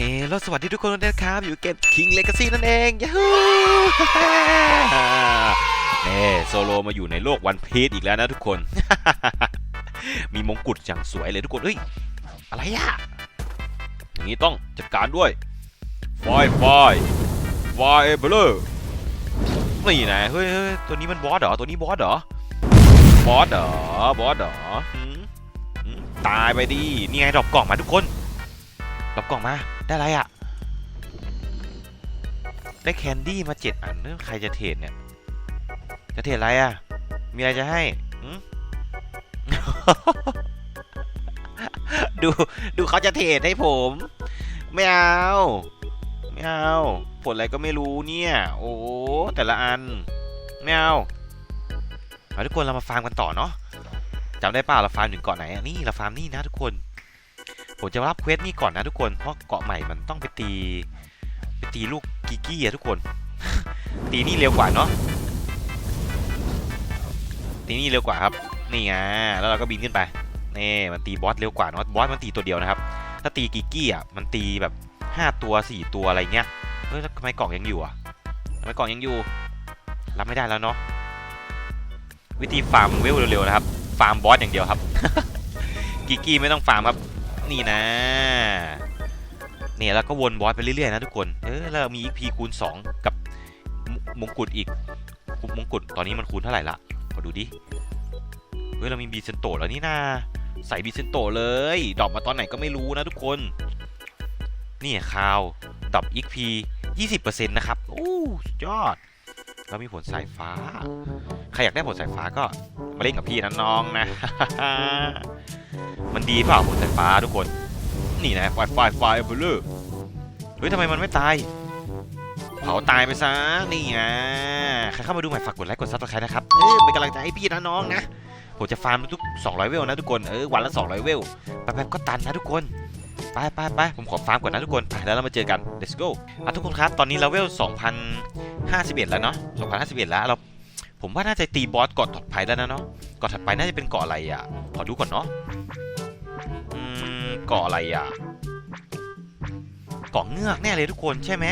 ฮ้ลสวัสดีทุกคนด้วยนะครับ อยู่เกม King Legacy นั่นเองยูฮูเน่โซโลมาอยู่ในโลกวันพีซอีกแล้วนะทุกคน มีมงกุฎอย่างสวยเลยทุกคนเฮ้ย อะไรอะอย่างนี้ต้องจัดการด้วยไฟไฟไฟเบลอนี่นะเฮ้ยเตัวนี้มันบอสเหรอ ตัวนี้บอสเหรอ บอสเหรอ บอสเหรอตายไปดิ นี่ไงดรอปกล่องมาทุกคนดรอปกล่องมา ได้ไรอะได้แคนดี้มาเจ็ดอันเรื่องใครจะเทรดเนี่ย จะเทรดอะไรอะมีอะไรจะให้หืมดูดูเขาจะเทรดให้ผม ไม่เอาไม่เอาผลอะไรก็ไม่รู้เนี่ย โอ้แต่ละอันไม่เอาเอาทุกคนเรามาฟาร์มกันต่อเนาะจำได้ป่าเราฟาร์มถึงเกาะไหนอะนี่เราฟาร์มนี่นะทุกคน ผมจะรับเควสนี่ก่อนนะทุกคน เพราะเกาะใหม่มันต้องไปตีไปตีลูกกิกกี้อะทุกคน ตีนี่เร็วกว่าเนาะ ตีนี่เร็วกว่าครับ นี่ไง แล้วเราก็บินขึ้นไป นี่มันตีบอสเร็วกว่าเนาะ บอสมันตีตัวเดียวนะครับ ถ้าตีกิกกี้อะมันตีแบบ5ตัว4ตัวอะไรเงี้ย เฮ้ยทำไมกล่องยังอยู่อะทำไมกล่องยังอยู่ รับไม่ได้แล้วเนาะ วิธีฟาร์มเวลเร็วๆนะครับ ฟาร์มบอสอย่างเดียวครับ กิกี้ไม่ต้องฟาร์มครับ นี่นะเนี่ยแล้วก็วนบอสไปเรื่อยๆนะทุกคน เออแล้วมี EP คูณ 2 กับมงกุฎอีกมงกุฎตอนนี้มันคูณเท่าไหร่ละขอดูดิ เฮ้ยเรามีบีเซนโตแล้วนี่นาใส่บีเซนโตเลย ดรอปมาตอนไหนก็ไม่รู้นะทุกคน นี่คาวดรอป XP 20%นะครับโอ้สุดยอด แล้วมีผลสายฟ้า ใครอยากได้ผลสายฟ้าก็มาเล่นกับพี่นะน้องนะ มันดีเปล่าผลสายฟ้าทุกคน นี่นะไฟไฟไฟเบลอร์เฮ้ยทำไมมันไม่ตายเผาตายไปซะนี่ไงใครเข้ามาดูใหม่ฝากกดไลค์กดซับสไครต์นะครับ เออเป็นกำลังใจให้พี่นะน้องนะผมจะฟาร์มทุก 200 เวลนะทุกคน เออวันละ 200 เวลแป๊บๆก็ตันนะทุกคน ไปไปไปผมขอฟาร์มก่อนนะทุกคน ไปแล้วเรามาเจอกัน let's go อะทุกคนครับ ตอนนี้เราเวล 2,051 แล้วเนาะ 2,051 แล้วเรา ผมว่าน่าจะตีบอสเกาะถัดไปแล้วนะเนาะเกาะถัดไปน่าจะเป็นเกาะอะไรอะ ขอดูก่อนเนาะอืมเกาะอะไรอะเกาะเงือกแน่เลยทุกคนใช่ไหม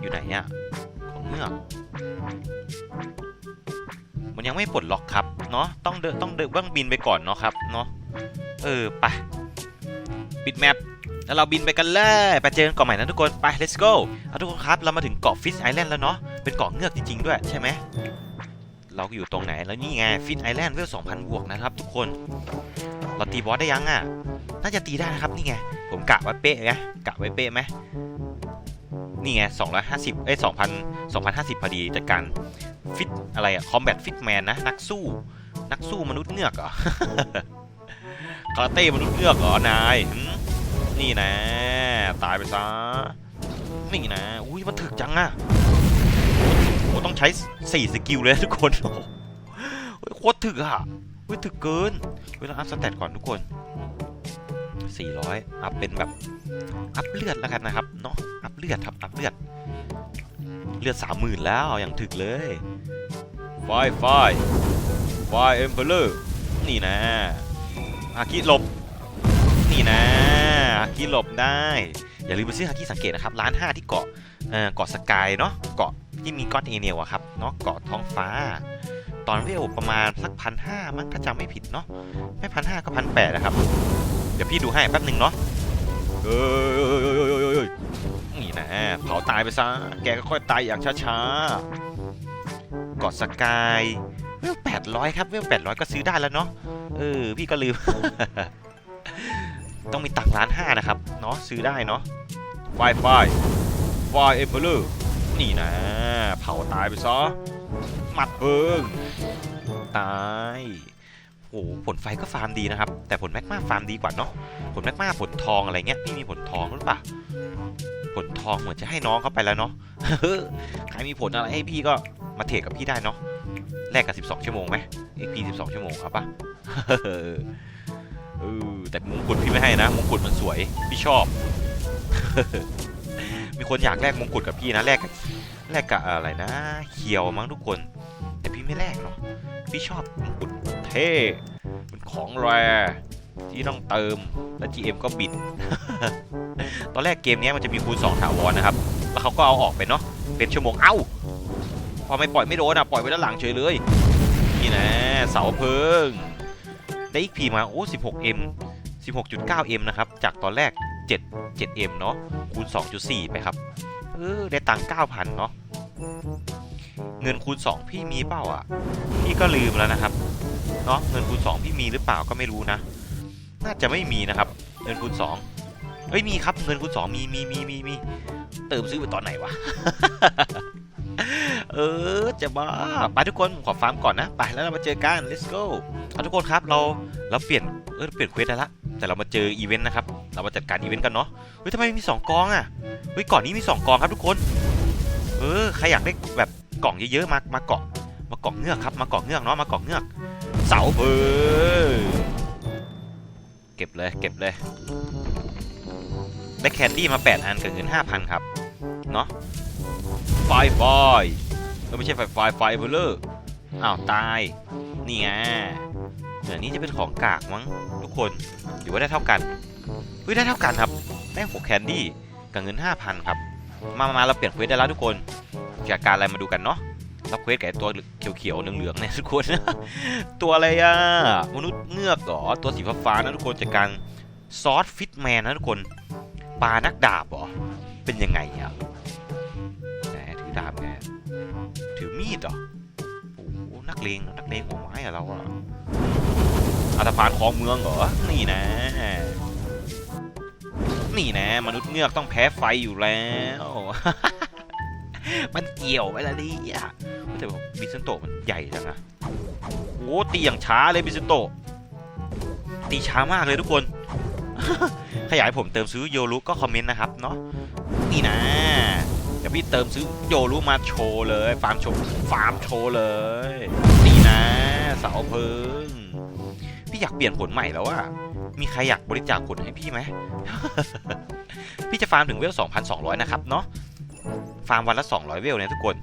อยู่ไหนอะเกาะเงือกมันยังไม่ปลดล็อกครับเนาะต้องเดินต้องเดินต้องบินไปก่อนเนาะครับเนาะเออไปปิดแมปแล้วเราบินไปกันเลยไปเจอกันเกาะใหม่นะทุกคนไป let's go เอาทุกคนครับเรามาถึงเกาะฟิชไอแลนด์แล้วเนาะ เป็นเกาะเงือกจริงๆด้วยใช่ไหมเราอยู่ตรงไหนแล้วนี่ไงฟิชไอแลนด์เวล2,000บวกนะครับทุกคนเราตีบอสได้ยังอะน่าจะตีได้นะครับนี่ไงผมกะไว้เป๊ะไงกะไว้เป๊ะไหมนี่ไง250เอ้ย2,000 2,050พอดีจากการฟิตอะไรอะคอมแบทฟิตแมนนะ นักสู้ นักสู้มนุษย์เงือกเหรอคาราเต้มนุษย์เงือกเหรอนายนี่นะ ตายไปซะนี่นะ อุ้ยมันถึกจังอะ ต้องใช้ 4 สกิลเลยนะทุกคนโอ้โหโคตรถึกอะเฮ้ยถึกเกินเวลาอัพสเตตก่อนทุกคน 400 อัพเป็นแบบอัพเลือดแล้วกันนะครับเนาะอัพเลือดครับอัพเลือด เลือด 30,000 แล้วอย่างถึกเลยไฟไฟไฟเอ็มเพลเลอร์นี่นะอากิหลบ นี่นะอากิหลบได้ อย่าลืมไปซื้อฮากิสังเกตนะครับร้าน5ที่เกาะเกาะสกายเนาะเกาะที่มีก้อนเอเนียอะครับเนาะเกาะท้องฟ้า ตอนเวลประมาณสักพันห้ามั้งถ้าจำไม่ผิดเนาะไม่พันห้าก็พันแปดนะครับ เดี๋ยวพี่ดูให้แป๊บหนึ่งเนาะเอ้ยนี่นะเผาตายไปซะแกก็ค่อยตายอย่างช้าๆเกาะสกายเวลแปดร้อยครับเวลแปดร้อยก็ซื้อได้แล้วเนาะเออพี่ก็ลืม ต้องมีตังค์ล้านห้านะครับ เนาะซื้อได้เนาะไฟไฟไฟเอเบอร์นี่นะ เผาตายไปซะหมัดเพิงตายโอ้โหผลไฟก็ฟาร์มดีนะครับ แต่ผลแมกมาฟาร์มดีกว่าเนาะผลแมกมาผลทองอะไรเงี้ยพี่มีผลทองหรือเปล่าผลทองเหมือนจะให้น้องเขาไปแล้วเนาะใครมีผลอะไรให้พี่ก็มาเทรดกับพี่ได้เนาะแลกกับ 12 ชั่วโมงไหม XP 12ชั่วโมงครับปะ เออแต่มงกุฎพี่ไม่ให้นะมงกุฎมันสวยพี่ชอบ มีคนอยากแลกมงกุฎกับพี่นะแลกแลกกับอะไรนะเคียวมั้งทุกคน แต่พี่ไม่แลกเนาะพี่ชอบมงกุฎเท่เป็นของแรที่ต้องเติมและ GM ก็บิดอนแรกเกมนี้มันจะมีคูณ2ถาวรนะครับ แล้วเขาก็เอาออกไปเนาะ เป็นชั่วโมง เอ้า พอไม่ปล่อยไม่โดนอะ ปล่อยไว้ด้านหลังเฉยเลย นี่นะ เสาเพิง ได้อีกพีมาโอ้ 16M 16.9M นะครับ จากตอนแรก 7 7M เนาะคูณ 2.4 ไปครับ เออ ได้ตังค์9,000 เนาะเงินคูณ 2 พี่มีเปล่าอะ พี่ก็ลืมแล้วนะครับ เนาะเงินคูณ 2 พี่มีหรือเปล่าก็ไม่รู้นะ น่าจะไม่มีนะครับ เงินคูณ 2เฮ้ยมีครับเงินคูณ 2 มีมีมีมีมีเติมซื้อไปตอนไหนวะ ออจะบ้าไปทุกคนผมขอฟาร์มก่อนนะไปแล้วเรามาเจอกัน let's go เอาทุกคนครับเราเราเปลี่ยนเออเปลี่ยนเควสได้ละแต่เรามาเจออีเวนต์นะครับเรามาจัดการอีเวนต์กันเนาะเฮ้ยทำไมมี 2 กองอะเฮ้ยก่อนนี้มี 2 กองครับทุกคน เออใครอยากได้แบบกล่องเยอะๆมามาเกาะมาเกาะเงือกครับมาเกาะเงือกเนาะมาเกาะเงือกเสาเออเก็บเลยเก็บเลยได้แคนดี้มา 8 อันกับเงิน5,000 ครับ เนาะไฟไฟ เออไม่ใช่ไฟไฟไฟเบลเลอร์อ้าวตายนี่ไงเหมือนนี้จะเป็นของกากมั้งทุกคนหรือว่าได้เท่ากันเฮ้ยได้เท่ากันครับได้6แคนดี้กับเงิน 5,000 ครับมามามาเราเปลี่ยนเควสได้แล้วทุกคนจากการอะไรมาดูกันเนาะรับเควสกับไอ้ตัวเขียวๆเหลืองๆเนี่ยทุกคน ตัวอะไรอะมนุษย์เงือกเหรอตัวสีฟ้าๆนะทุกคนจากการซอสฟิตแมนนะทุกคนปลานักดาบเหรอเป็นยังไงอะไหนถือ ดาบไงถือมีดเหรอโอ้นักเลงนักเลงหัวไม้อะเราอะอัตภานคองเมืองเหรอ นี่นะ นี่นะ มนุษย์เงือกต้องแพ้ไฟอยู่แล้ว มันเกี่ยวไปละดิอะแต่ว่าบิสเซนโตมันใหญ่จังอะโอ้ตีอย่างช้าเลยบิสเซนโต ตีช้ามากเลยทุกคน ขยายผมเติมซื้อโยรุก็คอมเมนต์นะครับเนาะ นี่นะ ดี๋ยวพี่เติมซื้อโยรุมาโชว์เลย ฟาร์มโชว์ฟาร์มโชว์เลยนี่นะเสาเพิงพี่อยากเปลี่ยนผลใหม่แล้วอะมีใครอยากบริจาคผลให้พี่ไหม พี่จะฟาร์มถึงเวล 2,200 นะครับเนาะ ฟาร์มวันละ 200 เวลเนี่ยทุกคน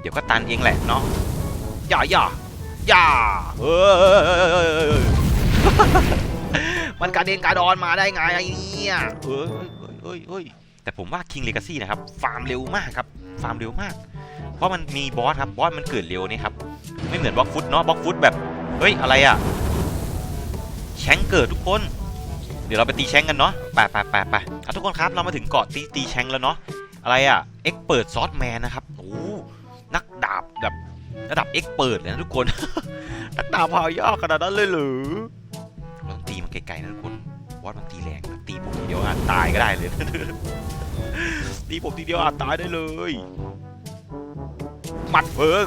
เดี๋ยวก็ตันเองแหละเนาะ อย่าอย่าอย่าเฮ้ยมันกระเด็นกระดอนมาได้ไงไอ้เนี่ยเฮ้ยเฮ้ยเฮ้ยเฮ้ย แต่ผมว่า King Legacy นะครับ ฟาร์มเร็วมากครับ ฟาร์มเร็วมาก เพราะมันมีบอสครับ บอสมันเกิดเร็วนี่ครับ ไม่เหมือนบล็อกฟุตเนาะ บล็อกฟุตแบบ เฮ้ย อะไรอะแชงเกิดทุกคน เดี๋ยวเราไปตีแชงกันเนาะ ไปไปไปไปทุกคนครับ เรามาถึงเกาะตีตีแชงแล้วเนาะ อะไรอะเอ็กเปิดซอสแมนนะครับ โอ้นักดาบแบบระดับเอ็กเปิดเลยนะทุกคน นักดาบหายากขนาดนั้นเลยหรือเราต้องตีมันไกลๆนะทุกคน วอดมันตีแรงนะตีผมทีเดียวอาจตายก็ได้เลย ตีผมทีเดียวอาจตายได้เลยหมัดเพิง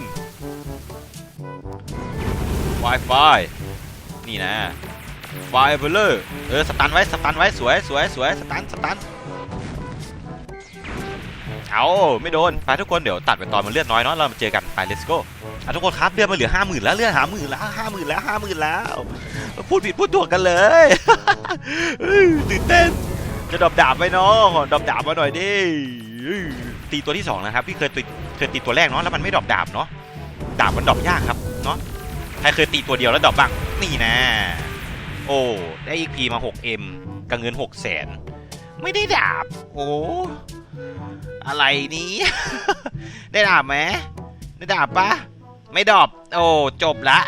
ไฟไฟนี่นะไฟเบลเลอร์เออสตันไว้สตันไว้สวยสวยสวยสตันสตัน เอาไม่โดน ไปทุกคนเดี๋ยวตัดไปตอนมันเลือดน้อยเนาะเรามาเจอกันไป let's go อะทุกคนครับเลือดมันเหลือห้าหมื่นแล้วเลือดหาหมื่นแล้วห้าหมื่นแล้วห้าหมื่นแล้วพูดผิดพูดถูกกันเลยตื่นเต้นจะดอปดาบไปน้องดอปดาบมาหน่อยดิตีตัวที่สองนะครับพี่เคยตีเคยตีตัวแรกเนาะแล้วมันไม่ดอปดาบเนาะดาบมันดอปยากครับเนาะใครเคยตีตัวเดียวแล้วดอปบ้างนี่นะ โอ้ได้อีกพีมา 6M กับเงิน6 0แสนไม่ได้ดาบ โอ้ อะไรนี้ ได้ดาบไหมได้ดาบปะไม่ดอปโอ้จบละ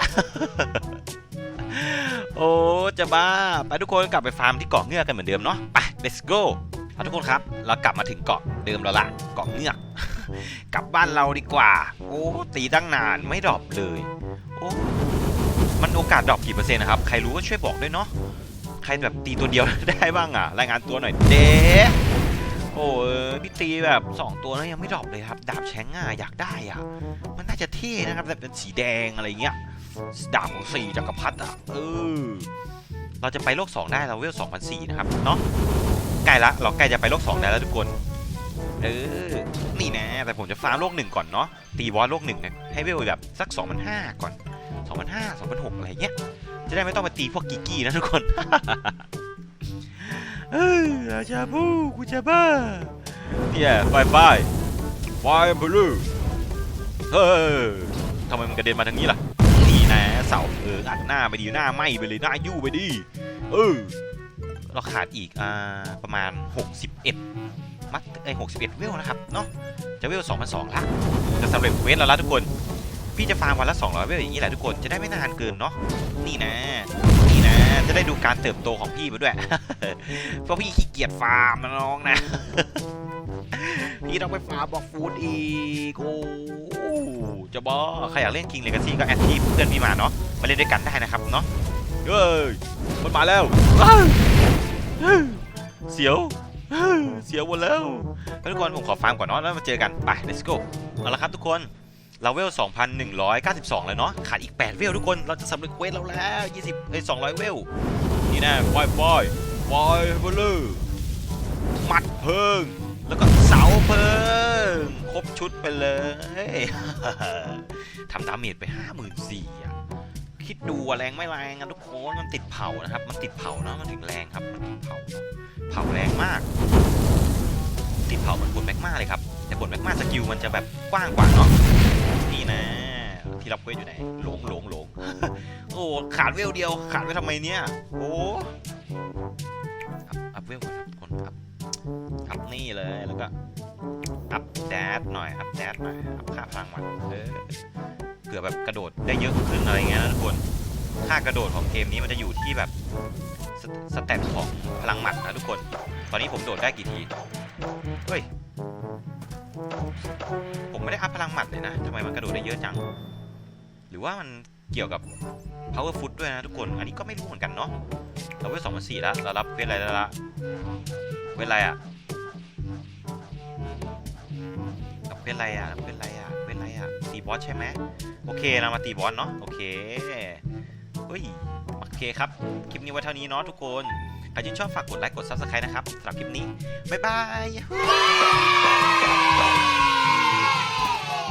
โอ้จะบ้า ไปทุกคนกลับไปฟาร์มที่เกาะเงือกกันเหมือนเดิมเนาะไป let's go ทุกคนครับ เรากลับมาถึงเกาะเดิมแล้วละเกาะเงือก กลับบ้านเราดีกว่า โอ้ตีตั้งนานไม่ดรอปเลย โอ้มันโอกาสดรอปกี่เปอร์เซ็นต์นะครับ ใครรู้ก็ช่วยบอกด้วยเนาะใครแบบตีตัวเดียวได้บ้างอะ รายงานตัวหน่อยเด้ โอ้เออพี่ตีแบบ 2 ตัวแล้วยังไม่ดรอปเลยครับ ดาบแชงอะอยากได้อะ มันน่าจะเท่นะครับแบบเป็นสีแดงอะไรเงี้ย ดาบของสี่จักรพรรดิอะ เออ เราจะไปโลก 2 ได้เราเวล2,004นะครับ เนาะใกล้ละ เราใกล้จะไปโลก 2 ได้แล้วทุกคน เออ นี่นะ แต่ผมจะฟาร์มโลกหนึ่งก่อนเนาะ ตีบอสโลกหนึ่งนะ ให้เวลแบบสัก2,500ก่อน2,500 2,600อะไรเงี้ย จะได้ไม่ต้องไปตีพวกกิกกี้นะทุกคน เออาชาบูกูจะบ้าเนี่ยไฟไฟไฟบลูเออทำไมมันกระเด็นมาทางนี้ล่ะ นี่นะเสาเอออัดหน้าไปดีหน้าไหมไปเลยหน้ายู่ไปดิเออเราขาดอีกอ่าประมาณ 61 มัดเอ้ย61เวลนะครับเนาะจะเวล2,002ละจะสำเร็จเวทแล้วละทุกคน พี่จะฟาร์มวันละ200เวลอย่างนี้แหละทุกคนจะได้ไม่นานเกินเนาะนี่นะ นะจะได้ดูการเติบโตของพี่ไปด้วย เพราะพี่ขี้เกียจฟาร์มนะน้องนะ พี่ต้องไปฟาร์มบอกฟูดอีกโอ้จะบอใครอยากเล่น King Legacy ก็แอดทีเพื่อนพี่มาเนาะมาเล่นด้วยกันได้นะครับเนาะเฮ้ยมันมาแล้วเสียวเสียวหมดแล้วแล้วทุกคนผมขอฟาร์มก่อนเนาะแล้วมาเจอกันไป let's go เอาละครับทุกคน เราเวล 2,192 แล้วเนาะ ขาดอีก 8 เวลทุกคน เราจะสำเร็จเควสเราแล้ว 20เอ้ย200 เวล นี่แนะปล่อยปล่อยปล่อยไปเลยหมัดเพิง แล้วก็เสาเพิง ครบชุดไปเลย ทำดาเมจไป 54,000อะ คิดดูแรงไม่แรงอะทุกคน มันติดเผานะครับ มันติดเผานะ มันถึงแรงครับ มันติดเผา เผาแรงมากติดเผาเหมือนผลแมกมาเลยครับ แต่ผลแมกมาสกิลมันจะแบบกว้างกว่าเนาะ นี่นะที่รับเควสอยู่ไหนหลงหลงหลงโอ้ขาดเวลเดียว ขาดไว้ทำไมเนี่ยโอ้อัพอัพเวลก่อนครับทุกคนอัพอัพนี่เลยแล้วก็อัพแดดหน่อยอัพแดดหน่อยอัพค่าพลังมันเออเผื่อแบบกระโดดได้เยอะขึ้นอะไรเงี้ยนะทุกคนค่ากระโดดของเกมนี้มันจะอยู่ที่แบบสสแตทของพลังหมัดนะทุกคน ตอนนี้ผมโดดได้กี่ที เฮ้ย ผมไม่ได้อัพพลังหมัดเลยนะทำไมมันกระโดดได้เยอะจัง หรือว่ามันเกี่ยวกับ power foot ด้วยนะทุกคน อันนี้ก็ไม่รู้เหมือนกันเนาะ เราเวลสองพันสี่แล้ว เรารับเวทอะไรแล้วละเวทอะไรอะรับเวทอะไรอะเวทอะไรอะเวทอะไรอะตีบอสใช่ไหมโอเค เรามาตีบอสเนาะ โอเค เฮ้ย โอเคครับ คลิปนี้ไว้เท่านี้เนาะทุกคน ใครที่ชอบฝากกดไลค์กด Subscribe นะครับสำหรับคลิปนี้ บ๊ายบาย